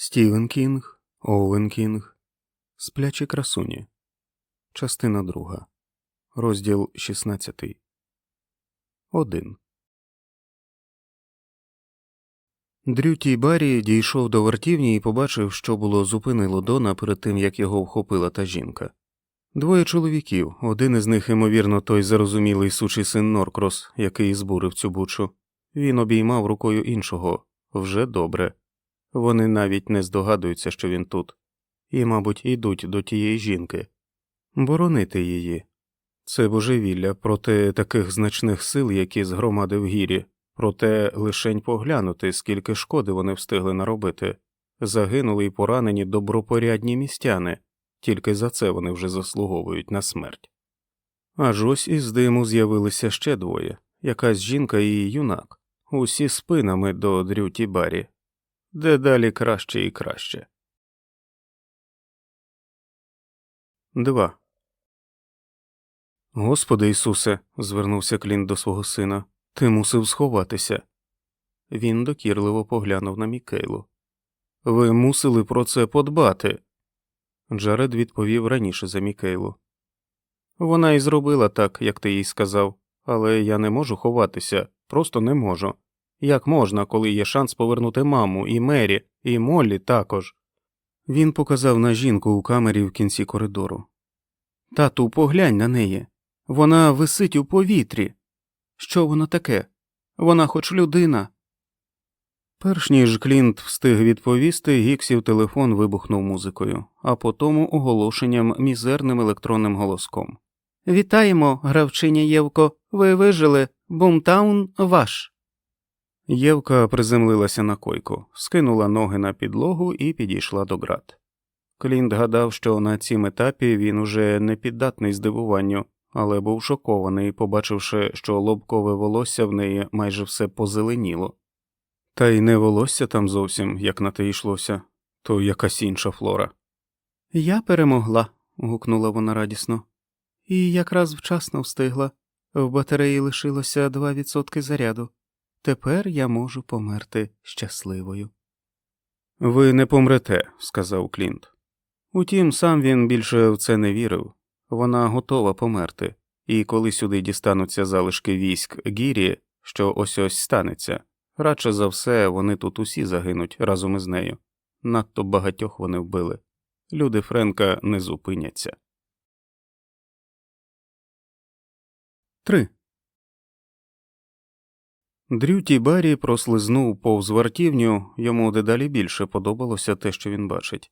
Стівен Кінг, Оуен Кінг, Сплячі красуні. Частина друга. Розділ 16. 1. Дрюті Баррі дійшов до вартівні і побачив, що було зупинило Дона перед тим, як його вхопила та жінка. Двоє чоловіків, один із них, ймовірно, той зарозумілий сучий син Норкрос, який збурив цю бучу. Він обіймав рукою іншого вже добре. Вони навіть не здогадуються, що він тут, і, мабуть, йдуть до тієї жінки, боронити її. Це божевілля проти таких значних сил, які згромадив гірі, проте лишень поглянути, скільки шкоди вони встигли наробити. Загинули й поранені добропорядні містяни, тільки за це вони вже заслуговують на смерть. Аж ось із диму з'явилися ще двоє. Якась жінка і юнак, усі спинами до дрюті барі, дедалі краще і краще. 2. Господи Ісусе, звернувся Клін до свого сина, ти мусив сховатися. Він докірливо поглянув на Мікейлу. Ви мусили про це подбати. Джаред відповів раніше за Мікейлу. Вона і зробила так, як ти їй сказав, але я не можу ховатися, просто не можу. Як можна, коли є шанс повернути маму, і Мері, і Моллі також. Він показав на жінку у камері в кінці коридору. Тату, поглянь на неї. Вона висить у повітрі. Що воно таке? Вона хоч людина. Перш ніж Клінт встиг відповісти, Гіксів телефон вибухнув музикою, а потому оголошенням мізерним електронним голоском. Вітаємо, гравчиня Євко. Ви вижили. Бумтаун ваш. Євка приземлилася на койку, скинула ноги на підлогу і підійшла до град. Клінт гадав, що на цім етапі він уже не піддатний здивуванню, але був шокований, побачивши, що лобкове волосся в неї майже все позеленіло. Та й не волосся там зовсім, як на те йшлося, то якась інша флора. Я перемогла. гукнула вона радісно, і якраз вчасно встигла. В батареї лишилося два відсотки заряду. Тепер я можу померти щасливою. Ви не помрете, сказав Клінт. Утім, сам він більше в це не вірив. Вона готова померти, і коли сюди дістануться залишки військ Гірі, що ось ось станеться, радше за все вони тут усі загинуть разом із нею. Надто багатьох вони вбили. Люди Френка не зупиняться. 3. Дрюті Баррі прослизнув повз вартівню, йому дедалі більше подобалося те, що він бачить.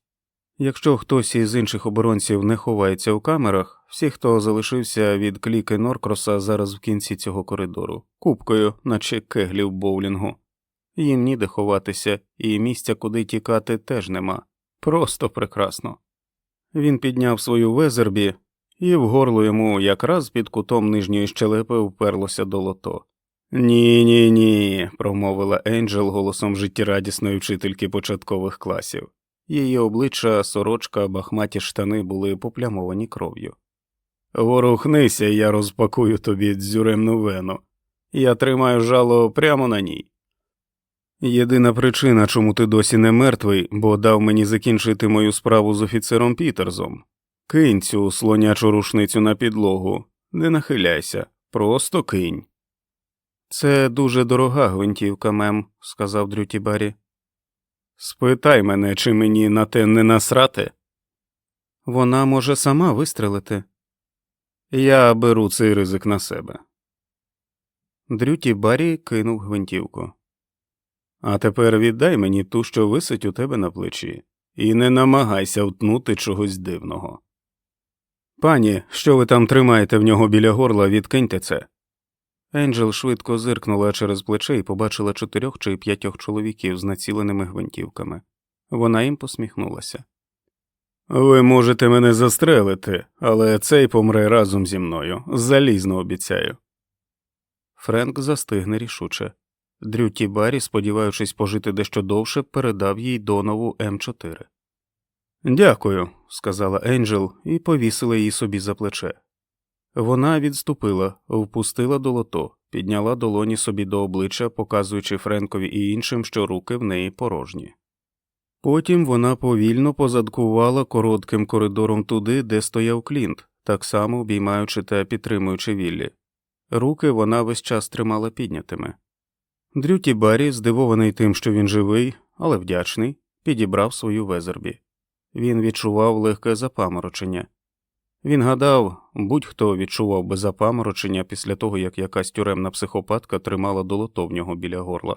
Якщо хтось із інших оборонців не ховається у камерах, всі, хто залишився від кліки Норкроса зараз в кінці цього коридору, купкою, наче кеглів боулінгу. Їм ніде ховатися, і місця, куди тікати, теж нема. Просто прекрасно. Він підняв свою везербі, і в горло йому якраз під кутом нижньої щелепи вперлося долото. Ні, ні, ні, промовила Енджел голосом життєрадісної вчительки початкових класів. Її обличчя, сорочка, бахматі штани були поплямовані кров'ю. Ворухнися, я розпакую тобі дзюремну вену. Я тримаю жало прямо на ній. Єдина причина, чому ти досі не мертвий, бо дав мені закінчити мою справу з офіцером Пітерзом. Кинь цю слонячу рушницю на підлогу, не нахиляйся, просто кинь. Це дуже дорога гвинтівка, мем, сказав Дрюті Баррі. Спитай мене, чи мені на те не насрати. Вона може сама вистрелити. Я беру цей ризик на себе. Дрюті Баррі кинув гвинтівку. А тепер віддай мені ту, що висить у тебе на плечі, і не намагайся втнути чогось дивного. Пані, що ви там тримаєте в нього біля горла, відкиньте це. Енджел швидко зиркнула через плече і побачила чотирьох чи п'ятьох чоловіків з націленими гвинтівками. Вона їм посміхнулася. Ви можете мене застрелити, але цей помре разом зі мною. Залізно обіцяю. Френк застиг нерішуче. Дрюті Баррі, сподіваючись пожити дещо довше, передав їй донову М4. Дякую, сказала Енджел і повісила її собі за плече. Вона відступила, впустила долото, підняла долоні собі до обличчя, показуючи Френкові і іншим, що руки в неї порожні. Потім вона повільно позадкувала коротким коридором туди, де стояв Клінт, так само обіймаючи та підтримуючи Віллі. Руки вона весь час тримала піднятими. Дрюті Баррі, здивований тим, що він живий, але вдячний, підібрав свою везербі. Він відчував легке запаморочення. Він гадав, будь-хто відчував би запаморочення після того, як якась тюремна психопатка тримала долото в нього біля горла.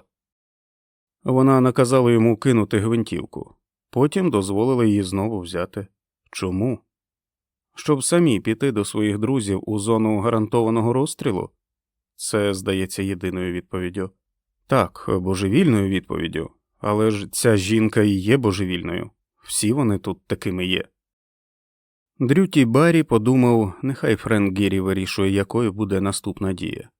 Вона наказала йому кинути гвинтівку, потім дозволила її знову взяти. Чому? Щоб самі піти до своїх друзів у зону гарантованого розстрілу? Це, здається, єдиною відповіддю. Так, божевільною відповіддю, але ж ця жінка і є божевільною. Всі вони тут такими є. Дрюті Баррі подумав, нехай Френк Гірі вирішує, якою буде наступна дія.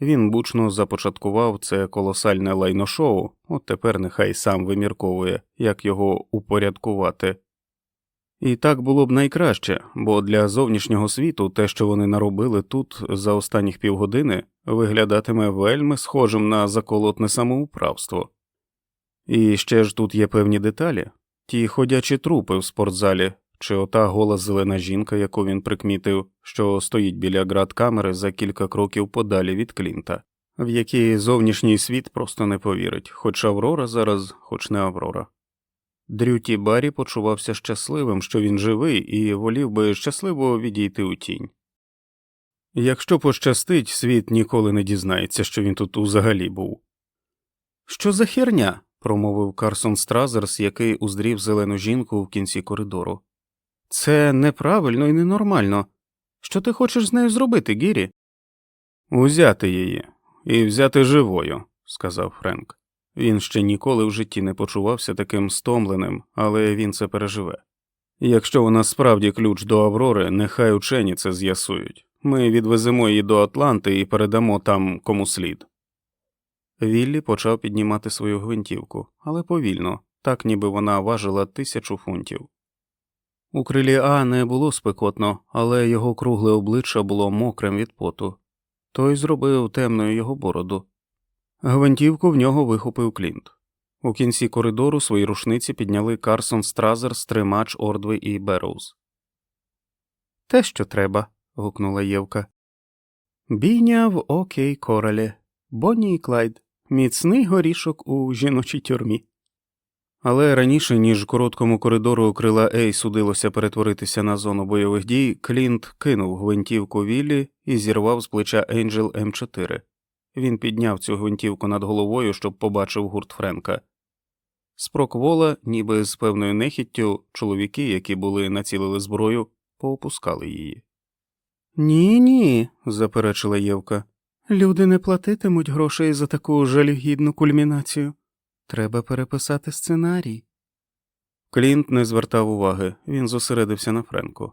Він бучно започаткував це колосальне лайношоу, от тепер нехай сам вимірковує, як його упорядкувати. І так було б найкраще, бо для зовнішнього світу те, що вони наробили тут за останніх півгодини, виглядатиме вельми схожим на заколотне самоуправство. І ще ж тут є певні деталі ті ходячі трупи в спортзалі, чи ота гола зелена жінка, яку він прикмітив, що стоїть біля град камери за кілька кроків подалі від Клінта, в якій зовнішній світ просто не повірить, хоч Аврора зараз, хоч не Аврора. Дрюті Баррі почувався щасливим, що він живий, і волів би щасливо відійти у тінь. Якщо пощастить, світ ніколи не дізнається, що він тут узагалі був. Що за херня? промовив Карсон Стразерс, який уздрів зелену жінку в кінці коридору. Це неправильно і ненормально. Що ти хочеш з нею зробити, Гірі? Узяти її і взяти живою, сказав Френк. Він ще ніколи в житті не почувався таким стомленим, але він це переживе. Якщо вона справді ключ до Аврори, нехай учені це з'ясують. Ми відвеземо її до Атланти і передамо там кому слід. Віллі почав піднімати свою гвинтівку, але повільно, так ніби вона важила тисячу фунтів. У крилі А не було спекотно, але його кругле обличчя було мокрим від поту. Той зробив темною його бороду. Гвинтівку в нього вихопив Клінт. У кінці коридору свої рушниці підняли Карсон Стразер, Стримач, Ордвей і Берроуз. Те, що треба. гукнула Євка. Бійня в окей королі, Бонні і Клайд, міцний горішок у жіночій тюрмі. Але раніше, ніж короткому коридору крила Ей судилося перетворитися на зону бойових дій, Клінт кинув гвинтівку Віллі і зірвав з плеча Енджел М4. Він підняв цю гвинтівку над головою, щоб побачив гурт Френка. З проквола, ніби з певною нехіттю, чоловіки, які були націлили зброю, поопускали її. Ні, ні, заперечила Євка. Люди не платитимуть грошей за таку жалюгідну кульмінацію. Треба переписати сценарій. Клінт не звертав уваги, він зосередився на Френку.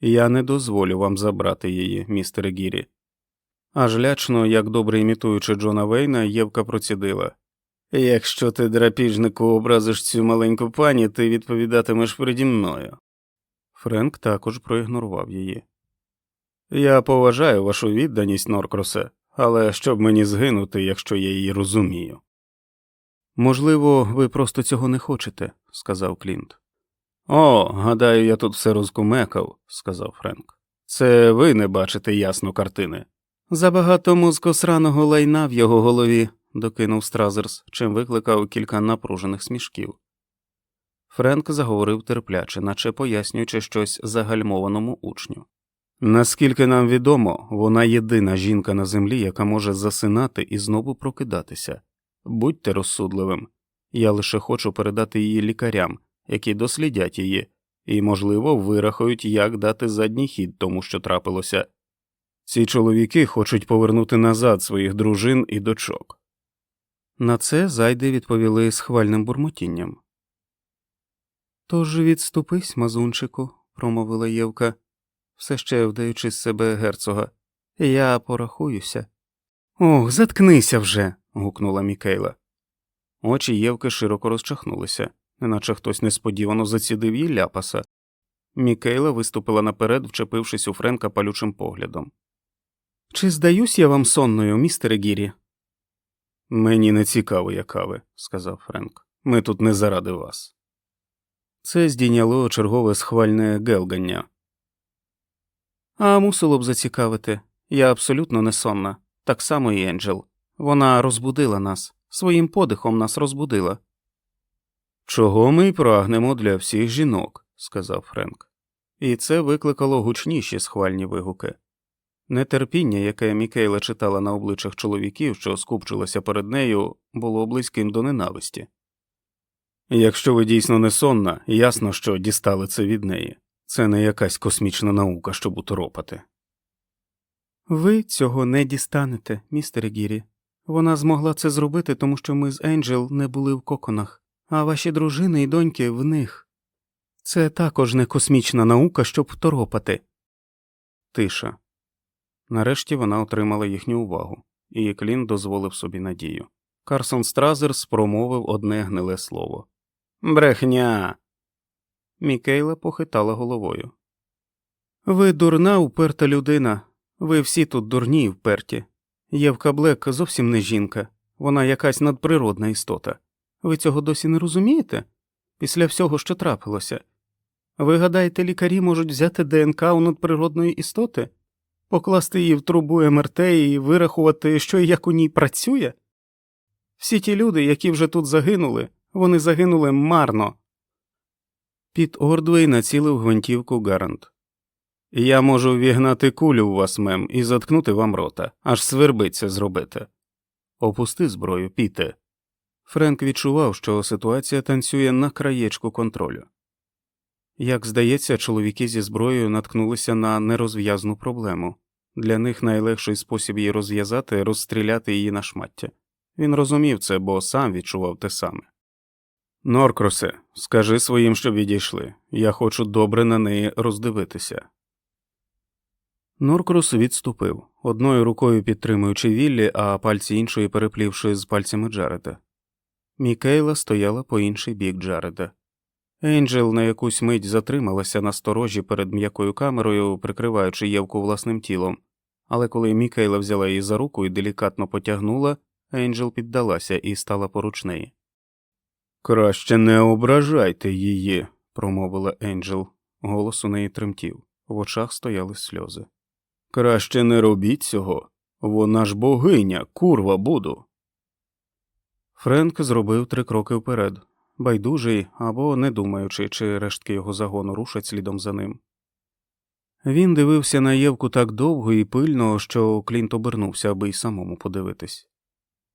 Я не дозволю вам забрати її, містере Гірі. Аж лячно, як добре імітуючи Джона Вейна, Євка процідила. Якщо ти, драпіжнику, образиш цю маленьку пані, ти відповідатимеш переді мною. Френк також проігнорував її. Я поважаю вашу відданість, Норкросе, але щоб мені згинути, якщо я її розумію. Можливо, ви просто цього не хочете, сказав Клінт. О, гадаю, я тут все розкумекав, сказав Френк. Це ви не бачите ясно картини. Забагато мозкосраного лайна в його голові, докинув Стразерс, чим викликав кілька напружених смішків. Френк заговорив терпляче, наче пояснюючи щось загальмованому учню. Наскільки нам відомо, вона єдина жінка на землі, яка може засинати і знову прокидатися. Будьте розсудливим, я лише хочу передати її лікарям, які дослідять її, і, можливо, вирахують, як дати задній хід тому, що трапилося. Ці чоловіки хочуть повернути назад своїх дружин і дочок. На це зайди відповіли схвальним бурмотінням. Тож відступись, мазунчику, промовила Євка, все ще вдаючи з себе герцога. Я порахуюся. Ох, заткнися вже. Гукнула Мікейла. Очі Євки широко розчахнулися, неначе хтось несподівано зацідив їй ляпаса. Мікейла виступила наперед, вчепившись у Френка палючим поглядом. Чи здаюсь я вам сонною, містере Гірі? Мені не цікаво, яка ви, сказав Френк. Ми тут не заради вас. Це здійняло чергове схвальне гелгання. А мусило б зацікавити. Я абсолютно не сонна. Так само і Енджел. Вона розбудила нас, своїм подихом нас розбудила. Чого ми й прагнемо для всіх жінок, сказав Френк. І це викликало гучніші схвальні вигуки. Нетерпіння, яке Мікейла читала на обличчях чоловіків, що скупчилося перед нею, було близьким до ненависті. Якщо ви дійсно не сонна, ясно, що дістали це від неї. Це не якась космічна наука, щоб уторопати. Ви цього не дістанете, містере Гірі. Вона змогла це зробити, тому що ми з Енджел не були в коконах, а ваші дружини і доньки в них. Це також не космічна наука, щоб второпати. Тиша. Нарешті вона отримала їхню увагу, і Клін дозволив собі надію. Карсон Стразерс промовив одне гниле слово Брехня. Мікейла похитала головою. Ви дурна, уперта людина. Ви всі тут дурні і вперті. Євка Блек зовсім не жінка, вона якась надприродна істота. Ви цього досі не розумієте? Після всього, що трапилося. Ви гадаєте, лікарі можуть взяти ДНК у надприродної істоти, покласти її в трубу МРТ і вирахувати, що і як у ній працює? Всі ті люди, які вже тут загинули, вони загинули марно. Під Ордвей націлив гвинтівку Гарант. Я можу вігнати кулю у вас, мем, і заткнути вам рота, аж свербиться зробити. Опусти зброю, піте. Френк відчував, що ситуація танцює на краєчку контролю. Як здається, чоловіки зі зброєю наткнулися на нерозв'язну проблему. Для них найлегший спосіб її розв'язати розстріляти її на шмаття. Він розумів це, бо сам відчував те саме. Норкросе, скажи своїм, щоб відійшли. Я хочу добре на неї роздивитися. Норкрос відступив, одною рукою підтримуючи Віллі, а пальці іншої переплівши з пальцями Джареда. Мікейла стояла по інший бік Джареда. Енджел на якусь мить затрималася на сторожі перед м'якою камерою, прикриваючи Євку власним тілом, але коли Мікейла взяла її за руку і делікатно потягнула, Енджел піддалася і стала поруч неї. Краще не ображайте її, промовила Енджел. Голос у неї тремтів, в очах стояли сльози. Краще не робіть цього. Вона ж богиня, курва буду. Френк зробив три кроки вперед, байдужий або не думаючи, чи рештки його загону рушать слідом за ним. Він дивився на Євку так довго і пильно, що Клінт обернувся, аби й самому подивитись.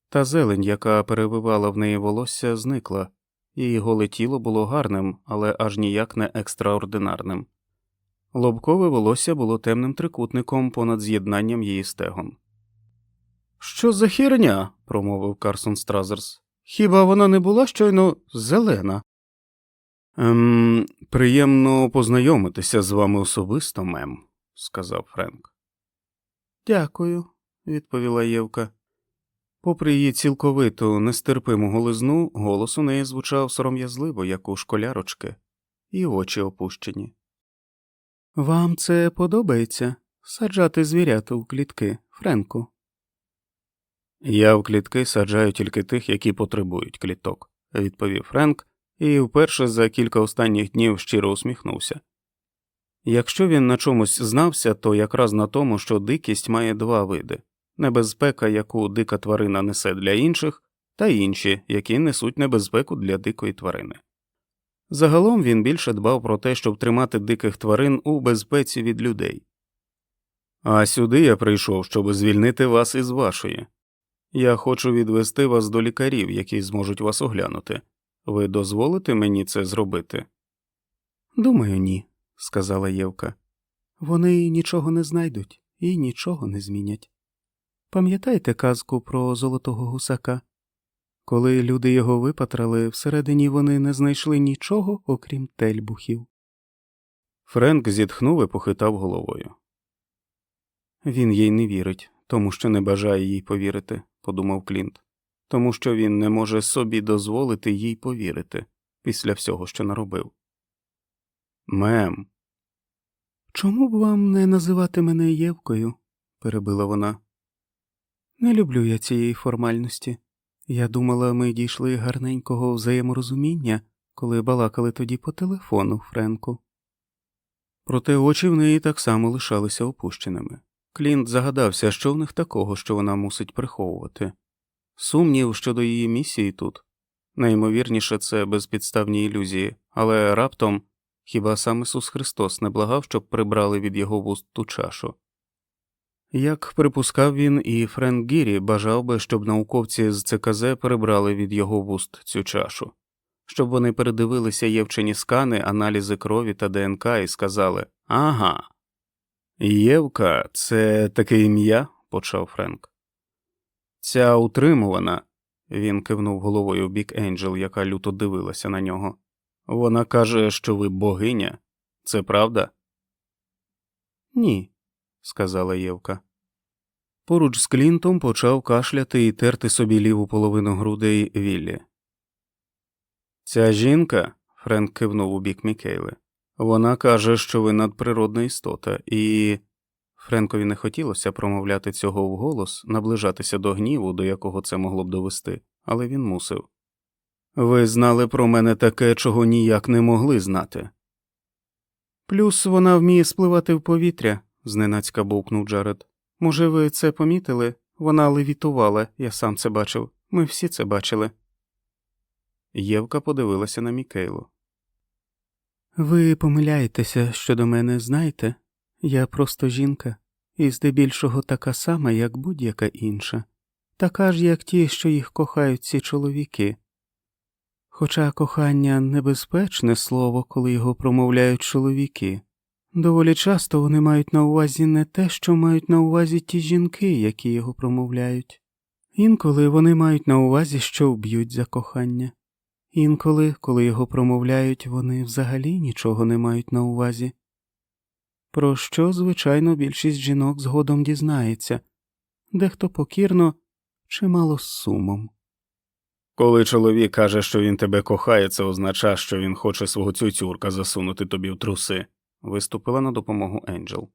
Та зелень, яка перевивала в неї волосся, зникла, її голе тіло було гарним, але аж ніяк не екстраординарним. Лобкове волосся було темним трикутником понад з'єднанням її стегон. Що за херня? промовив Карсон Стразерс. Хіба вона не була щойно зелена? Ем, приємно познайомитися з вами особисто, мем, сказав Френк. Дякую, відповіла Євка. Попри її цілковиту нестерпиму голизну, голос у неї звучав сором'язливо, як у школярочки, і очі опущені. Вам це подобається саджати звірята у клітки, Френку? Я в клітки саджаю тільки тих, які потребують кліток, відповів Френк, і вперше за кілька останніх днів щиро усміхнувся. Якщо він на чомусь знався, то якраз на тому, що дикість має два види небезпека, яку дика тварина несе для інших, та інші, які несуть небезпеку для дикої тварини. Загалом він більше дбав про те, щоб тримати диких тварин у безпеці від людей. А сюди я прийшов, щоб звільнити вас із вашої. Я хочу відвести вас до лікарів, які зможуть вас оглянути. Ви дозволите мені це зробити? Думаю, ні, сказала Євка. Вони нічого не знайдуть і нічого не змінять. Пам'ятаєте казку про золотого гусака? Коли люди його випатрали, всередині вони не знайшли нічого, окрім тельбухів. Френк зітхнув і похитав головою. Він їй не вірить, тому що не бажає їй повірити, подумав Клінт, тому що він не може собі дозволити їй повірити після всього, що наробив. Мем. Чому б вам не називати мене Євкою? перебила вона. Не люблю я цієї формальності. Я думала, ми дійшли гарненького взаєморозуміння, коли балакали тоді по телефону, Френку. Проте очі в неї так само лишалися опущеними. Клінт загадався, що в них такого, що вона мусить приховувати. Сумнів щодо її місії тут. Найімовірніше, це безпідставні ілюзії, але раптом хіба сам Ісус Христос не благав, щоб прибрали від його вуст ту чашу. Як припускав він, і Френк Гірі бажав би, щоб науковці з ЦКЗ перебрали від його вуст цю чашу, щоб вони передивилися Євчені скани, аналізи крові та ДНК і сказали Ага. Євка, це таке ім'я, почав Френк. Ця утримувана, він кивнув головою в бік Енджел, яка люто дивилася на нього. Вона каже, що ви богиня. Це правда? Ні, сказала Євка. Поруч з Клінтом почав кашляти і терти собі ліву половину грудей Віллі. Ця жінка, Френк кивнув у бік Мікейли, вона каже, що ви надприродна істота, і. Френкові не хотілося промовляти цього вголос, наближатися до гніву, до якого це могло б довести, але він мусив. Ви знали про мене таке, чого ніяк не могли знати. Плюс вона вміє спливати в повітря, зненацька бовкнув Джаред. Може, ви це помітили? Вона левітувала, я сам це бачив. Ми всі це бачили. Євка подивилася на Мікейлу. Ви помиляєтеся щодо мене, знаєте? Я просто жінка, і здебільшого така сама, як будь-яка інша, така ж, як ті, що їх кохають ці чоловіки. Хоча кохання небезпечне слово, коли його промовляють чоловіки. Доволі часто вони мають на увазі не те, що мають на увазі ті жінки, які його промовляють. Інколи вони мають на увазі, що вб'ють за кохання. Інколи, коли його промовляють, вони взагалі нічого не мають на увазі. Про що, звичайно, більшість жінок згодом дізнається, дехто покірно, чимало з сумом. Коли чоловік каже, що він тебе кохає, це означає, що він хоче свого цюцюрка засунути тобі в труси, виступила на допомогу Енджел.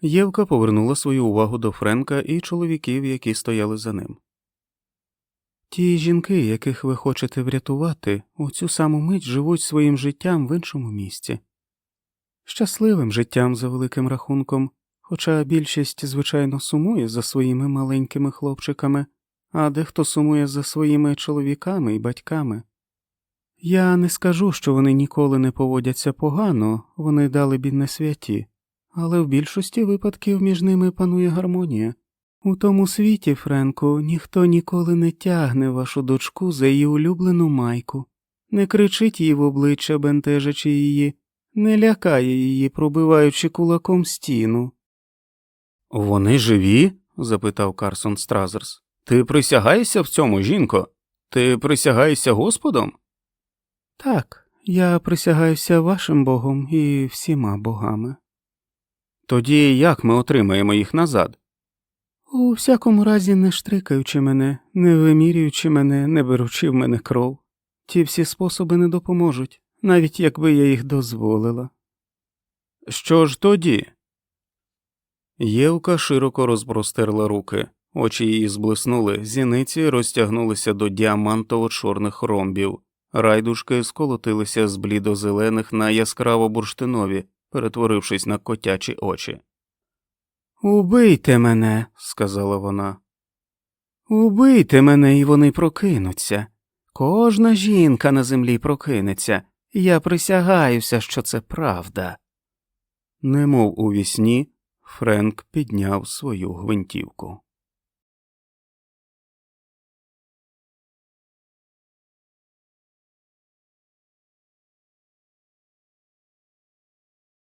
Євка повернула свою увагу до Френка і чоловіків, які стояли за ним. Ті жінки, яких ви хочете врятувати, у цю саму мить живуть своїм життям в іншому місці. Щасливим життям за великим рахунком, хоча більшість, звичайно, сумує за своїми маленькими хлопчиками, а дехто сумує за своїми чоловіками і батьками. Я не скажу, що вони ніколи не поводяться погано, вони дали б не святі, але в більшості випадків між ними панує гармонія. У тому світі, Френку, ніхто ніколи не тягне вашу дочку за її улюблену майку, не кричить їй в обличчя, бентежачи її, не лякає її, пробиваючи кулаком стіну. Вони живі? запитав Карсон Стразерс. Ти присягаєшся в цьому, жінко? Ти присягаєшся Господом? Так, я присягаюся вашим богом і всіма богами. Тоді як ми отримаємо їх назад? У всякому разі, не штрикаючи мене, не вимірюючи мене, не беручи в мене кров. Ті всі способи не допоможуть, навіть якби я їх дозволила. Що ж тоді? Євка широко розпростерла руки, очі її зблиснули, зіниці розтягнулися до діамантово чорних ромбів, райдушки сколотилися з блідозелених на яскраво бурштинові, перетворившись на котячі очі. Убийте мене, сказала вона. Убийте мене, і вони прокинуться. Кожна жінка на землі прокинеться, я присягаюся, що це правда. Немов у вісні, Френк підняв свою гвинтівку.